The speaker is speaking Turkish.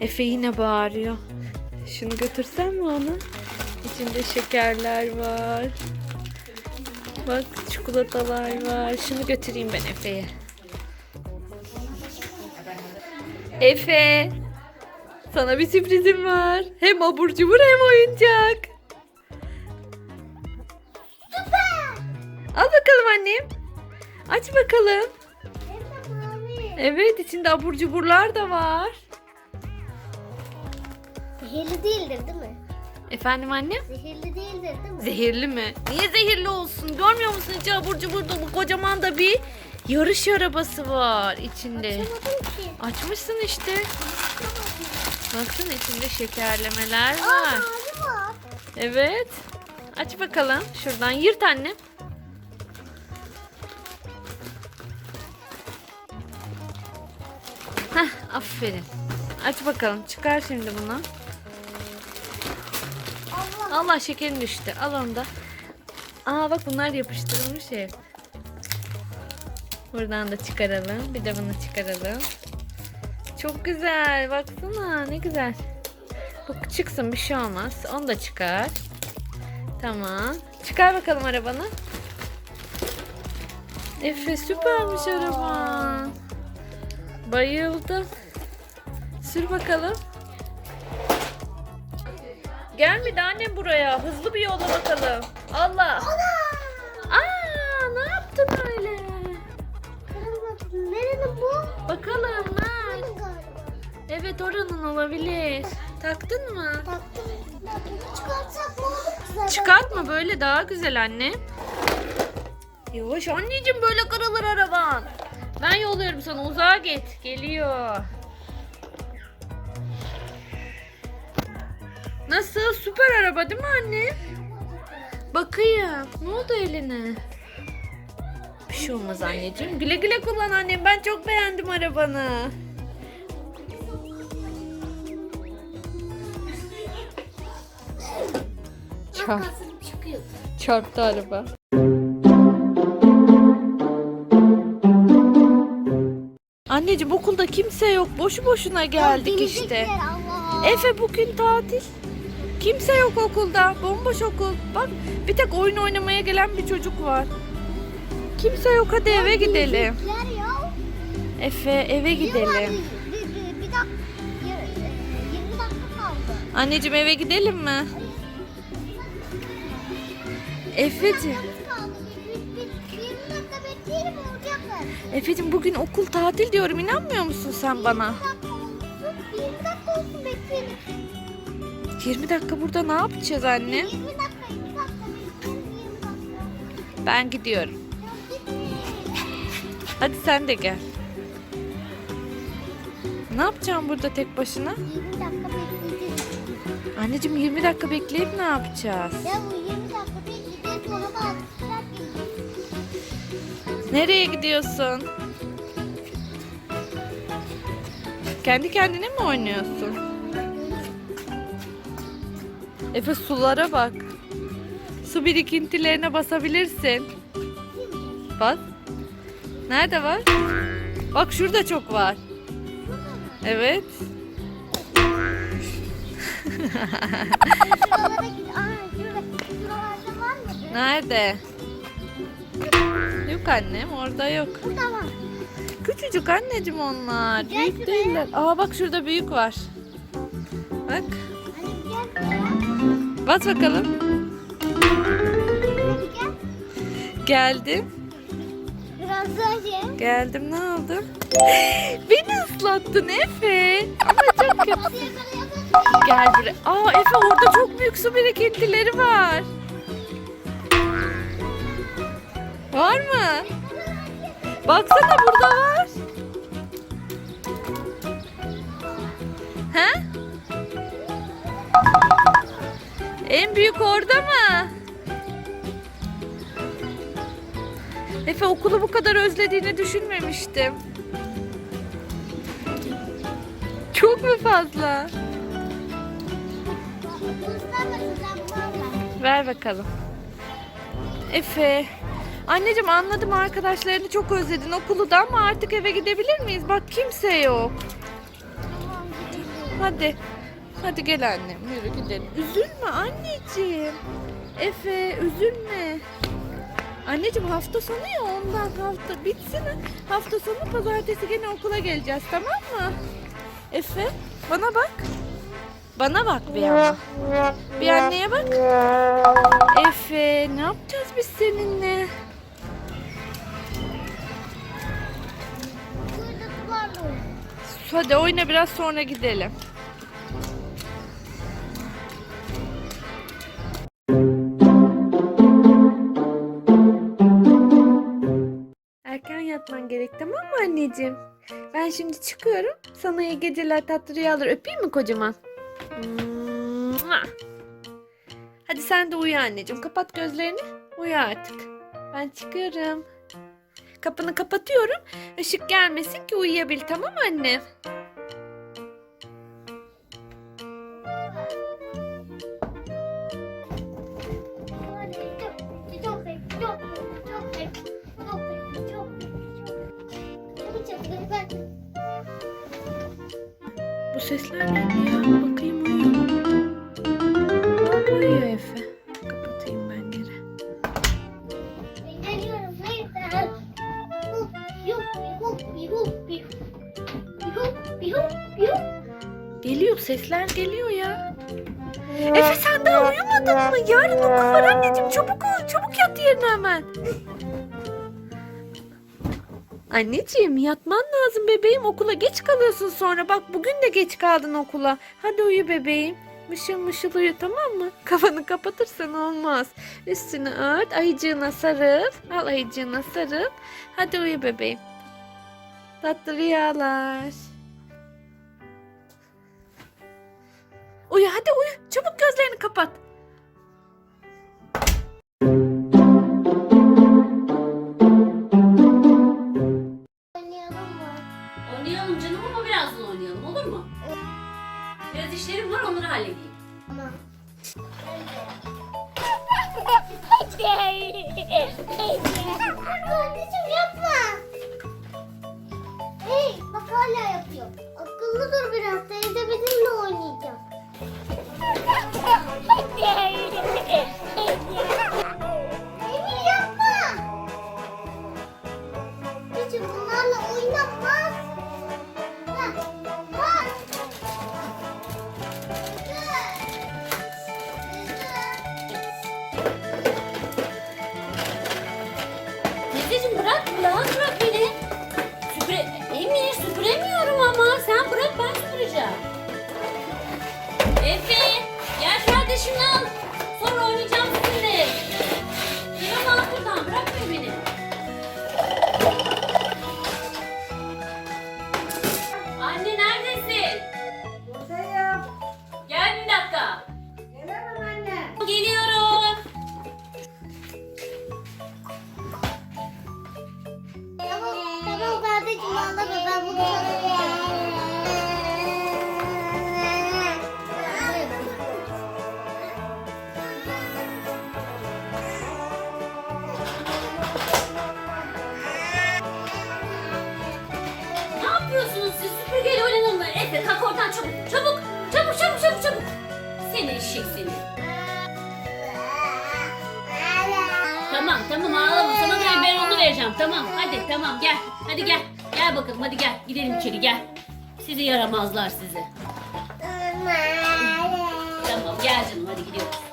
Efe yine bağırıyor. Şunu götürsem mi onu? İçinde şekerler var. Bak çikolatalar var. Şunu götüreyim ben Efe'ye. Efe. Sana bir sürprizim var. Hem abur cubur hem oyuncak. Al bakalım annem. Aç bakalım. Evet içinde abur cuburlar da var. Zehirli değildir değil mi? Efendim annem? Zehirli değildir değil mi? Zehirli mi? Niye zehirli olsun? Görmüyor musun içi abur cubur dolu kocaman da bir yarış arabası var içinde. Açamadım ki. Açmışsın işte. Baksana içinde şekerlemeler var. Evet. Aç bakalım. Şuradan yırt annem. Heh, aferin. Aç bakalım. Çıkar şimdi bunu. Allah. Şekerin düştü. Al onu da. Aa bak bunlar yapıştırılmış ev. Buradan da çıkaralım. Bir de bunu çıkaralım. Çok güzel. Baksana ne güzel. Bu çıksın bir şey olmaz. Onu da çıkar. Tamam. Çıkar bakalım arabanı. Efe süpermiş araban. Bayıldım. Sür bakalım. Gel bir de annem buraya. Hızlı bir yolla bakalım. Allah. Aa, ne yaptın öyle? Kırılmadı. Nerenin bu? Bakalım. Galiba. Evet oranın olabilir. Taktın mı? Taktım. Çıkartsak ne olur? Çıkartma böyle daha güzel anne. Yavaş anneciğim böyle kırılır araban. Ben yolluyorum sana uzağa git. Geliyor. Nasıl? Süper araba değil mi anne? Bakayım. Ne oldu eline? Bir şey olmaz anneciğim. Güle güle kullan annem. Ben çok beğendim arabanı. Çarp, çarptı araba. Anneciğim okulda kimse yok. Boşu boşuna geldik işte. Efe bugün tatil. Kimse yok okulda. Bomboş okul. Bak bir tek oyun oynamaya gelen bir çocuk var. Kimse yok hadi eve gidelim. Efe eve gidelim. Bir, bir, bir, bir dakika. yir- 20 dakika kaldı. Anneciğim eve gidelim mi? Efeciğim. Dakikamız kaldı. Bir, bir, bir 20 dakika bekleyelim olacaklar. Efeciğim bugün okul tatil diyorum. inanmıyor musun sen bana? 20 dakika olsun. 20 dakika olsun bekleyelim. 20 dakika burada ne yapacağız anne? 20 dakika, 20 dakika bekleyelim. 20 dakika. Ben gidiyorum. Hadi sen de gel. Ne yapacağım burada tek başına? 20 dakika bekleyeceğiz. Anneciğim 20 dakika bekleyip ne yapacağız? Ya bu 20 dakika bekleyeceğiz. Sonra gelecek. Nereye gidiyorsun? Kendi kendine mi oynuyorsun? Efe sulara bak. Su birikintilerine basabilirsin. Bak. Nerede var? Bak şurada çok var. Evet. Nerede? Yok annem orada yok. Burada var. Küçücük anneciğim onlar. Büyük değiller. Aa bak şurada büyük var. Bak. Bas bakalım. Geldim. Biraz şey. Geldim ne oldu? Beni ıslattın Efe. Ama çok kötü. Gel buraya. Aa Efe orada çok büyük su birikintileri var. Var mı? Baksana burada var. En büyük orada mı? Efe okulu bu kadar özlediğini düşünmemiştim. Çok mu fazla? Ver bakalım. Efe. Anneciğim anladım arkadaşlarını çok özledin okulu da ama artık eve gidebilir miyiz? Bak kimse yok. Hadi. Hadi gel annem yürü gidelim. Üzülme anneciğim. Efe üzülme. Anneciğim hafta sonu ya ondan hafta bitsin. Hafta sonu pazartesi gene okula geleceğiz tamam mı? Efe bana bak. Bana bak bir ama. Bir anneye bak. Efe ne yapacağız biz seninle? Hadi oyna biraz sonra gidelim. Yatman gerek tamam mı anneciğim? Ben şimdi çıkıyorum. Sana iyi geceler tatlı rüyalar. Öpeyim mi kocaman? Hadi sen de uyu anneciğim. Kapat gözlerini. Uyu artık. Ben çıkıyorum. Kapını kapatıyorum. Işık gelmesin ki uyuyabil tamam mı Bu sesler ne ya? Bakayım uyuyor? Uyuyor Efe. Kapatayım ben geri. Geliyor sesler geliyor ya. Efe sen daha uyumadın mı? Yarın okul var anneciğim. Çabuk ol. Çabuk yat yerine hemen. Anneciğim yatman lazım bebeğim. Okula geç kalıyorsun sonra. Bak bugün de geç kaldın okula. Hadi uyu bebeğim. Mışıl mışıl uyu tamam mı? Kafanı kapatırsan olmaz. Üstünü ört. Ayıcığına sarıl. Al ayıcığına sarıl. Hadi uyu bebeğim. Tatlı rüyalar. Uyu hadi uyu. Çabuk gözlerini kapat. Kardeşim yapma. Hey bak hala yapıyor. Akıllı dur biraz. Teyze bizimle oynayacak. Emir yapma. Hiç bunlarla oynanmaz. Seni eşek seni. Tamam tamam ağlama. Sana da ben onu vereceğim. Tamam hadi tamam gel. Hadi gel. Gel bakalım hadi gel. Gidelim içeri gel. Sizi yaramazlar sizi. Tamam gel canım hadi gidiyoruz.